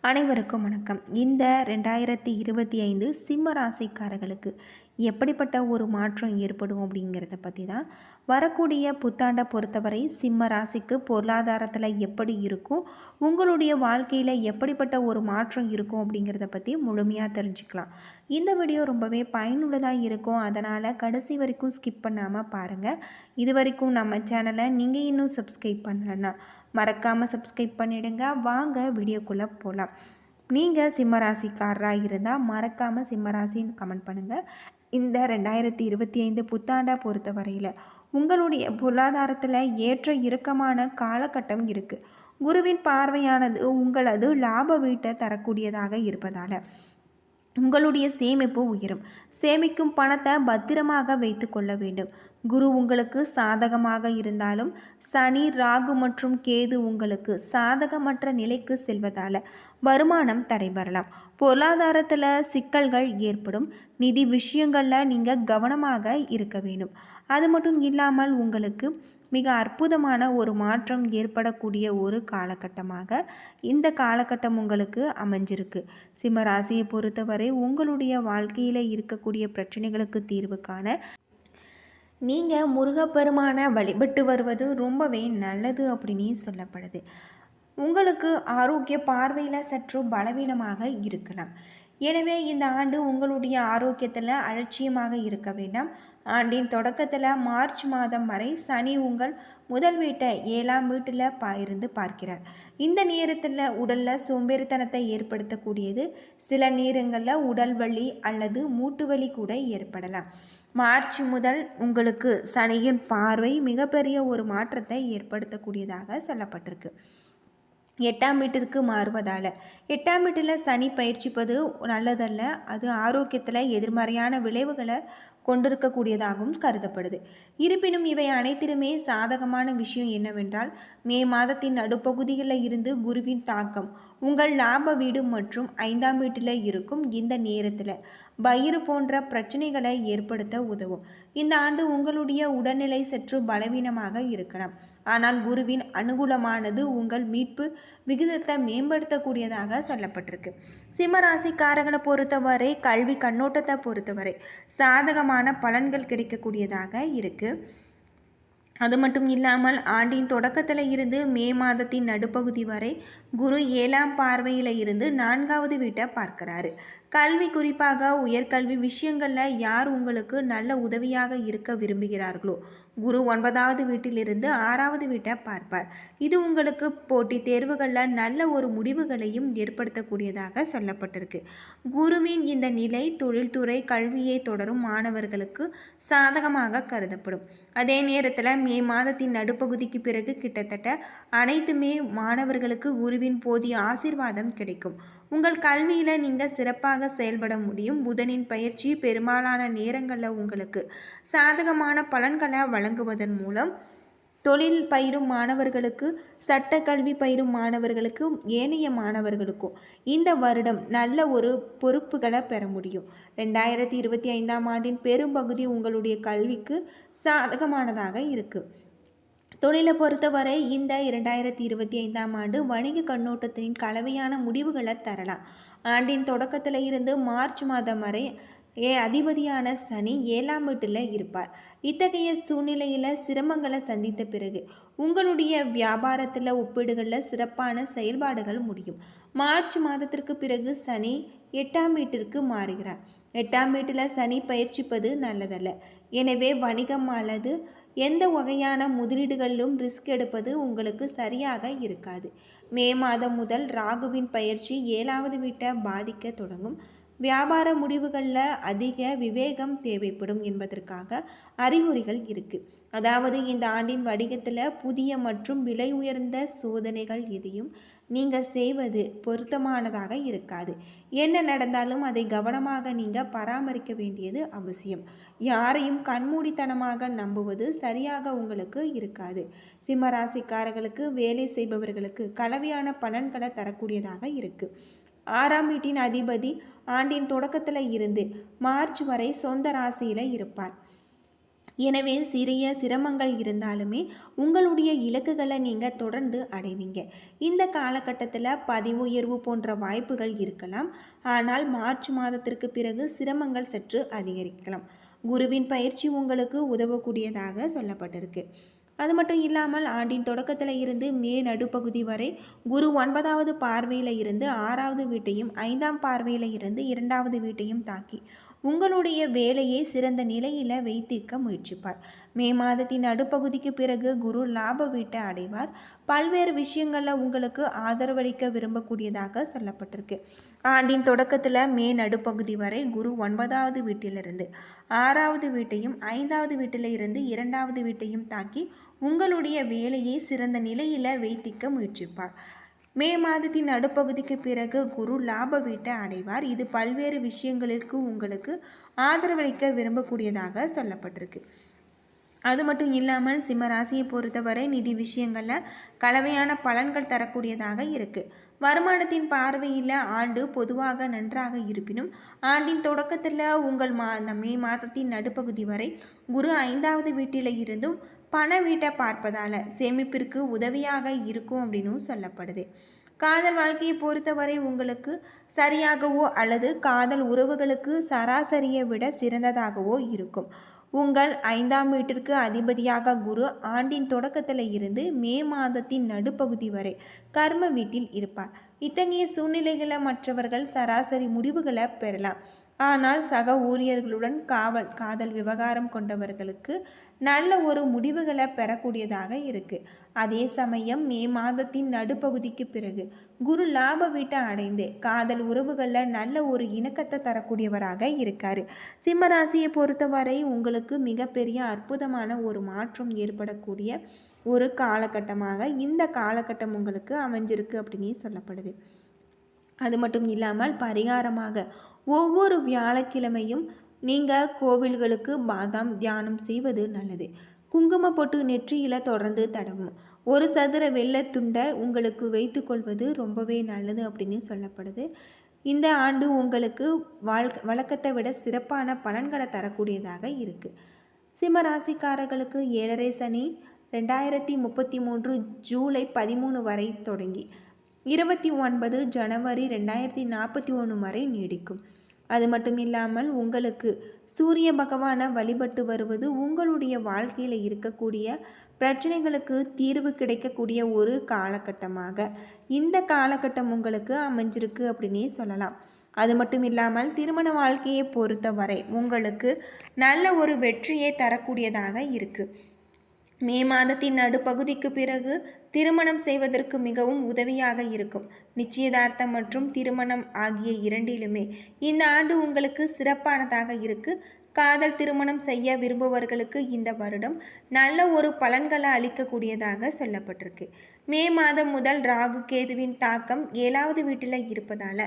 அனைவருக்கும் வணக்கம். இந்த ரெண்டாயிரத்தி இருபத்தி ஐந்து சிம்ம ராசிக்காரர்களுக்கு எப்படிப்பட்ட ஒரு மாற்றம் ஏற்படும் அப்படிங்கிறத பற்றி தான் வரக்கூடிய புத்தாண்டை பொறுத்தவரை சிம்ம ராசிக்கு பொருளாதாரத்தில் எப்படி இருக்கும் உங்களுடைய வாழ்க்கையில் எப்படிப்பட்ட ஒரு மாற்றம் இருக்கும் அப்படிங்கிறத பற்றி முழுமையாக தெரிஞ்சுக்கலாம். இந்த வீடியோ ரொம்பவே பயனுள்ளதாக இருக்கும். அதனால் கடைசி வரைக்கும் ஸ்கிப் பண்ணாமல் பாருங்கள் இது வரைக்கும் நம்ம சேனலை நீங்கள் இன்னும் சப்ஸ்கிரைப் பண்ணலன்னா மறக்காமல் சப்ஸ்கிரைப் பண்ணிவிடுங்க வாங்க வீடியோக்குள்ளே போகலாம் நீங்கள் சிம்மராசிக்காரராக இருந்தால் மறக்காமல் சிம்மராசின்னு கமெண்ட் பண்ணுங்கள் இந்த ரெண்டாயிரத்தி இருபத்தி ஐந்து புத்தாண்டை பொறுத்த வரையில் உங்களுடைய பொருளாதாரத்தில் ஏற்ற இறுக்கமான காலகட்டம் இருக்குது குருவின் பார்வையானது உங்களது லாப வீட்டை தரக்கூடியதாக இருப்பதால். உங்களுடைய சேமிப்பு உயரும். சேமிக்கும் பணத்தை பத்திரமாக வைத்து கொள்ள வேண்டும். குரு உங்களுக்கு சாதகமாக இருந்தாலும் சனி ராகு மற்றும் கேது உங்களுக்கு சாதகமற்ற நிலைக்கு செல்வதால் வருமானம் தடைபெறலாம் பொருளாதாரத்தில் சிக்கல்கள் ஏற்படும். நிதி விஷயங்களில் நீங்கள் கவனமாக இருக்க வேண்டும். அது மட்டும் இல்லாமல் உங்களுக்கு மிக அற்புதமான ஒரு மாற்றம் ஏற்படக்கூடிய ஒரு காலகட்டமாக இந்த காலகட்டம் உங்களுக்கு அமைஞ்சிருக்கு. சிம்மராசியை பொறுத்தவரை உங்களுடைய வாழ்க்கையில் இருக்கக்கூடிய பிரச்சனைகளுக்கு தீர்வு காண நீங்கள் முருகப்பெருமானை வழிபட்டு வருவது ரொம்பவே நல்லது அப்படின்னு சொல்லப்படுது. உங்களுக்கு ஆரோக்கிய பார்வையில் சற்று பலவீனமாக இருக்கலாம். எனவே இந்த ஆண்டு உங்களுடைய ஆரோக்கியத்தில் அலட்சியமாக இருக்க வேண்டாம். ஆண்டின் தொடக்கத்தில் மார்ச் மாதம் வரை சனி உங்கள் முதல் வீட்டை ஏழாம் வீட்டில் பா இருந்து பார்க்கிறார். இந்த நேரத்தில் உடலில் சோம்பேறித்தனத்தை ஏற்படுத்தக்கூடியது. சில நேரங்களில் உடல் வலி அல்லது மூட்டு வலி கூட ஏற்படலாம். மார்ச் முதல் உங்களுக்கு சனியின் பார்வை மிகப்பெரிய ஒரு மாற்றத்தை ஏற்படுத்தக்கூடியதாக சொல்லப்பட்டிருக்கு. எட்டாம் வீட்டிற்கு மாறுவதால். எட்டாம் வீட்டில் சனி பயிற்சிப்பது நல்லதல்ல. அது ஆரோக்கியத்தில் எதிர்மறையான விளைவுகளை கொண்டிருக்கக்கூடியதாகவும் கருதப்படுது. இருப்பினும் இவை அனைத்திலுமே சாதகமான விஷயம் என்னவென்றால் மே மாதத்தின் நடுப்பகுதிகளில் இருந்து குருவின் தாக்கம் உங்கள் லாப வீடு மற்றும் ஐந்தாம் வீட்டில் இருக்கும் இந்த நேரத்தில் வயிறு போன்ற பிரச்சனைகளை ஏற்படுத்த உதவும். இந்த ஆண்டு உங்களுடைய உடல்நிலை சற்று பலவீனமாக இருக்கலாம். ஆனால் குருவின் அனுகூலமானது உங்கள் மீட்பு விகிதத்தை மேம்படுத்தக்கூடியதாக சொல்லப்பட்டிருக்கு. சிம்மராசிக்காரங்களை பொறுத்தவரை கல்வி கண்ணோட்டத்தை பொறுத்தவரை சாதகமான பலன்கள் கிடைக்கக்கூடியதாக இருக்குது அது மட்டும் இல்லாமல் ஆண்டின் தொடக்கத்தில் இருந்து மே மாதத்தின் நடுப்பகுதி வரை குரு ஏழாம் பார்வையில் இருந்து நான்காவது வீட்டை பார்க்கிறாரு. கல்வி குறிப்பாக உயர்கல்வி விஷயங்களில் யார் உங்களுக்கு நல்ல உதவியாக இருக்க விரும்புகிறார்களோ? குரு ஒன்பதாவது வீட்டிலிருந்து ஆறாவது வீட்டை பார்ப்பார். இது உங்களுக்கு போட்டி தேர்வுகளில் நல்ல ஒரு முடிவுகளையும் ஏற்படுத்தக்கூடியதாக சொல்லப்பட்டிருக்கு. குருவின் இந்த நிலை தொழில்துறை கல்வியை தொடரும் மாணவர்களுக்கு சாதகமாக கருதப்படும். அதே நேரத்தில் மே மாதத்தின் நடுப்பகுதிக்கு பிறகு கிட்டத்தட்ட அனைத்துமே மாணவர்களுக்கு குருவின் போதிய ஆசிர்வாதம் கிடைக்கும். உங்கள் கல்வியில் நீங்கள் சிறப்பாக செயல்பட முடியும். புதனின் பயிற்சி பெரும்பாலான நேரங்களில் உங்களுக்கு சாதகமான பலன்களை வழங்குவதன் மூலம் தொழில் பயிரும் மாணவர்களுக்கு சட்ட கல்வி பயிரும் மாணவர்களுக்கும் ஏனைய மாணவர்களுக்கும் இந்த வருடம் நல்ல ஒரு பொறுப்புகளை பெற முடியும். ரெண்டாயிரத்தி இருபத்தி ஐந்தாம் ஆண்டின் பெரும்பகுதி உங்களுடைய கல்விக்கு சாதகமானதாக இருக்குது தொழிலை பொறுத்தவரை இந்த இரண்டாயிரத்தி இருபத்தி ஐந்தாம் ஆண்டு வணிக கண்ணோட்டத்தின் கலவையான முடிவுகளை தரலாம். ஆண்டின் தொடக்கத்தில் இருந்து மார்ச் மாதம் வரை ஏ அதிபதியான சனி ஏழாம் வீட்டில் இருப்பார். இத்தகைய சூழ்நிலையில் சிரமங்களை சந்தித்த பிறகு உங்களுடைய வியாபாரத்தில் ஒப்பீடுகளில் சிறப்பான செயல்பாடுகள் முடியும். மார்ச் மாதத்திற்கு பிறகு சனி எட்டாம் வீட்டிற்கு மாறுகிறார். எட்டாம் வீட்டில் சனி பயிற்சிப்பது நல்லதல்ல. எனவே வணிகம் அல்லது எந்த வகையான முதலீடுகளிலும் ரிஸ்க் எடுப்பது உங்களுக்கு சரியாக இருக்காது. மே மாதம் முதல் ராகுவின் பயிற்சி ஏழாவது வீட்டை பாதிக்க தொடங்கும். வியாபார முடிவுகளில் அதிக விவேகம் தேவைப்படும் என்பதற்காக அறிகுறிகள் இருக்குது அதாவது இந்த ஆண்டின் வணிகத்தில் புதிய மற்றும் விலை உயர்ந்த சோதனைகள் எதையும் நீங்கள் செய்வது பொருத்தமானதாக இருக்காது. என்ன நடந்தாலும் அதை கவனமாக நீங்கள் பராமரிக்க வேண்டியது அவசியம். யாரையும் கண்மூடித்தனமாக நம்புவது சரியாக உங்களுக்கு இருக்காது. சிம்மராசிக்காரர்களுக்கு வேலை செய்பவர்களுக்கு கலவையான பலன்களை தரக்கூடியதாக இருக்குது ஆறாம் வீட்டின் அதிபதி ஆண்டின் தொடக்கத்தில் இருந்து மார்ச் வரை சொந்த ராசியில் இருப்பார். எனவே சிறிய சிரமங்கள் இருந்தாலுமே உங்களுடைய இலக்குகளை நீங்கள் தொடர்ந்து அடைவீங்க. இந்த காலகட்டத்தில் பதிவு உயர்வு போன்ற வாய்ப்புகள் இருக்கலாம். ஆனால் மார்ச் மாதத்திற்கு பிறகு சிரமங்கள் சற்று அதிகரிக்கலாம். குருவின் பயிற்சி உங்களுக்கு உதவக்கூடியதாக சொல்லப்பட்டிருக்கு. அது மட்டும் இல்லாமல் ஆண்டின் தொடக்கத்தில் இருந்து மே நடுப்பகுதி வரை குரு ஒன்பதாவது பார்வையில் இருந்து ஆறாவது வீட்டையும் ஐந்தாம் பார்வையில் இருந்து இரண்டாவது வீட்டையும் தாக்கி உங்களுடைய வேலையை சிறந்த நிலையில் வைத்திருக்க முயற்சிப்பார். மே மாதத்தின் நடுப்பகுதிக்கு பிறகு குரு லாப வீட்டை அடைவார். பல்வேறு விஷயங்களில் உங்களுக்கு ஆதரவளிக்க விரும்பக்கூடியதாக சொல்லப்பட்டிருக்கு. ஆண்டின் தொடக்கத்தில் மே நடுப்பகுதி வரை குரு ஒன்பதாவது வீட்டிலிருந்து ஆறாவது வீட்டையும் ஐந்தாவது வீட்டில் இருந்து இரண்டாவது வீட்டையும் தாக்கி உங்களுடைய வேலையை சிறந்த நிலையில் வைத்திக்க முயற்சிப்பார். மே மாதத்தின் நடுப்பகுதிக்கு பிறகு குரு லாப வீட்டை அடைவார். இது பல்வேறு விஷயங்களுக்கு உங்களுக்கு ஆதரவளிக்க விரும்பக்கூடியதாக சொல்லப்பட்டிருக்கு. அது மட்டும் இல்லாமல் சிம்ம ராசியை பொறுத்தவரை நிதி விஷயங்களில் கலவையான பலன்கள் தரக்கூடியதாக இருக்குது வருமானத்தின் பார்வையில் ஆண்டு பொதுவாக நன்றாக இருப்பினும் ஆண்டின் தொடக்கத்தில் உங்கள் மா அந்த மே மாதத்தின் நடுப்பகுதி வரை குரு ஐந்தாவது வீட்டில் இருந்தும் பண வீட்டை பார்ப்பதால் சேமிப்பிற்கு உதவியாக இருக்கும் அப்படின்னும் சொல்லப்படுது. காதல் வாழ்க்கையை பொறுத்தவரை உங்களுக்கு சரியாகவோ அல்லது காதல் உறவுகளுக்கு சராசரியை விட சிறந்ததாகவோ இருக்கும். உங்கள் ஐந்தாம் வீட்டிற்கு அதிபதியாக குரு ஆண்டின் தொடக்கத்தில் இருந்து மே மாதத்தின் நடுப்பகுதி வரை கர்ம வீட்டில் இருப்பார். இத்தகைய சூழ்நிலைகளை மற்றவர்கள் சராசரி முடிவுகளை பெறலாம். ஆனால் சக ஊழியர்களுடன் காவல் காதல் விவகாரம் கொண்டவர்களுக்கு நல்ல ஒரு முடிவுகளை பெறக்கூடியதாக இருக்குது அதே சமயம் மே மாதத்தின் நடுப்பகுதிக்கு பிறகு குரு லாப வீட்டை அடைந்து காதல் உறவுகளில் நல்ல ஒரு இணக்கத்தை தரக்கூடியவராக இருக்கார். சிம்மராசியை பொறுத்தவரை உங்களுக்கு மிகப்பெரிய அற்புதமான ஒரு மாற்றம் ஏற்படக்கூடிய ஒரு காலகட்டமாக இந்த காலகட்டம் உங்களுக்கு அமைஞ்சிருக்கு அப்படின்னு சொல்லப்படுது. அது மட்டும் இல்லாமல் பரிகாரமாக ஒவ்வொரு வியாழக்கிழமையும் நீங்கள் கோவில்களுக்கு பாதாம் தியானம் செய்வது நல்லது. குங்கும பொட்டு நெற்றியில் தொடர்ந்து தடவும். ஒரு சதுர வெள்ளை துண்டை உங்களுக்கு வைத்துக்கொள்வது ரொம்பவே நல்லது அப்படின்னு சொல்லப்படுது. இந்த ஆண்டு உங்களுக்கு வாழ் வழக்கத்தை விட சிறப்பான பலன்களை தரக்கூடியதாக இருக்குது சிம்ம ராசிக்காரர்களுக்கு ஏழரை சனி ரெண்டாயிரத்தி முப்பத்தி மூன்று ஜூலை பதிமூணு வரை தொடங்கி. இருபத்தி ஒன்பது ஜனவரி ரெண்டாயிரத்தி நாற்பத்தி ஒன்று வரை நீடிக்கும். அது மட்டும் இல்லாமல் உங்களுக்கு சூரிய பகவானை வழிபட்டு வருவது உங்களுடைய வாழ்க்கையில் இருக்கக்கூடிய பிரச்சனைகளுக்கு தீர்வு கிடைக்கக்கூடிய ஒரு காலகட்டமாக. இந்த காலகட்டம் உங்களுக்கு அமைஞ்சிருக்கு அப்படின்னே சொல்லலாம். அது மட்டும் இல்லாமல் திருமண வாழ்க்கையை பொறுத்தவரை உங்களுக்கு நல்ல ஒரு வெற்றியை தரக்கூடியதாக இருக்குது மே மாதத்தின் நடுப்பகுதிக்கு பிறகு திருமணம் செய்வதற்கு மிகவும் உதவியாக இருக்கும். நிச்சயதார்த்தம் மற்றும் திருமணம் ஆகிய இரண்டிலுமே இந்த ஆண்டு உங்களுக்கு சிறப்பானதாக இருக்குது காதல் திருமணம் செய்ய விரும்புபவர்களுக்கு இந்த வருடம் நல்ல ஒரு பலன்களை அளிக்கக்கூடியதாக சொல்லப்பட்டிருக்கு. மே மாதம் முதல் ராகு கேதுவின் தாக்கம் ஏழாவது வீட்டில் இருப்பதால்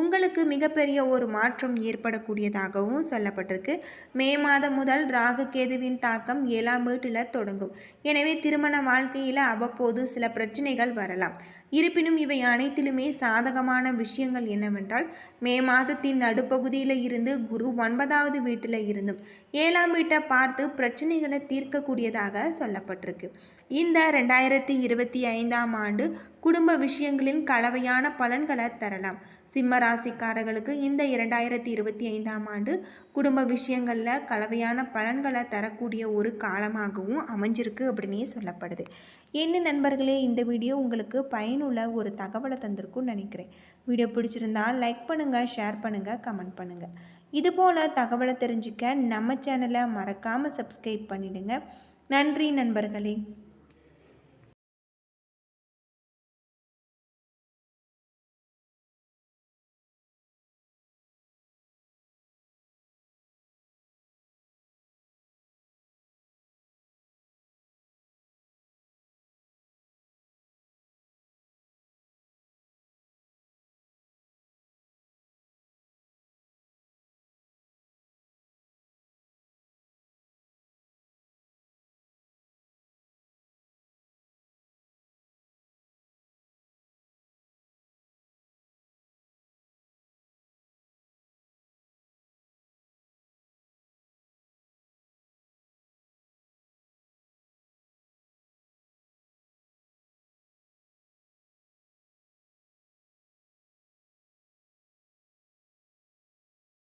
உங்களுக்கு மிகப்பெரிய ஒரு மாற்றம் ஏற்படக்கூடியதாகவும் சொல்லப்பட்டிருக்கு. மே மாதம் முதல் ராகு கேதுவின் தாக்கம் ஏழாம் வீட்டில் தொடங்கும். எனவே திருமண வாழ்க்கையில் அவ்வப்போது சில பிரச்சனைகள் வரலாம். இருப்பினும் இவை அனைத்திலுமே சாதகமான விஷயங்கள் என்னவென்றால் மே மாதத்தின் நடுப்பகுதியில் இருந்து குரு ஒன்பதாவது வீட்டில் இருந்தும் ஏழாம் வீட்டை பார்த்து பிரச்சனைகளை தீர்க்கக்கூடியதாக சொல்லப்பட்டிருக்கு. இந்த ரெண்டாயிரத்தி இருபத்தி ஐந்தாம் ஆண்டு குடும்ப விஷயங்களின் கலவையான பலன்களை தரலாம். சிம்ம ராசிக்காரர்களுக்கு இந்த இரண்டாயிரத்தி இருபத்தி ஐந்தாம் ஆண்டு குடும்ப விஷயங்களில் கலவையான பலன்களை தரக்கூடிய ஒரு காலமாகவும் அமைஞ்சிருக்கு அப்படின்னே சொல்லப்படுது. என்ன நண்பர்களே இந்த வீடியோ உங்களுக்கு பயனுள்ள ஒரு தகவலை தந்திருக்கும்னு நினைக்கிறேன். வீடியோ பிடிச்சிருந்தால் லைக் பண்ணுங்கள் ஷேர் பண்ணுங்கள் கமெண்ட் பண்ணுங்கள் இதுபோல் தகவலை தெரிஞ்சுக்க நம்ம சேனலை மறக்காமல் சப்ஸ்கிரைப் பண்ணிவிடுங்க நன்றி நண்பர்களே.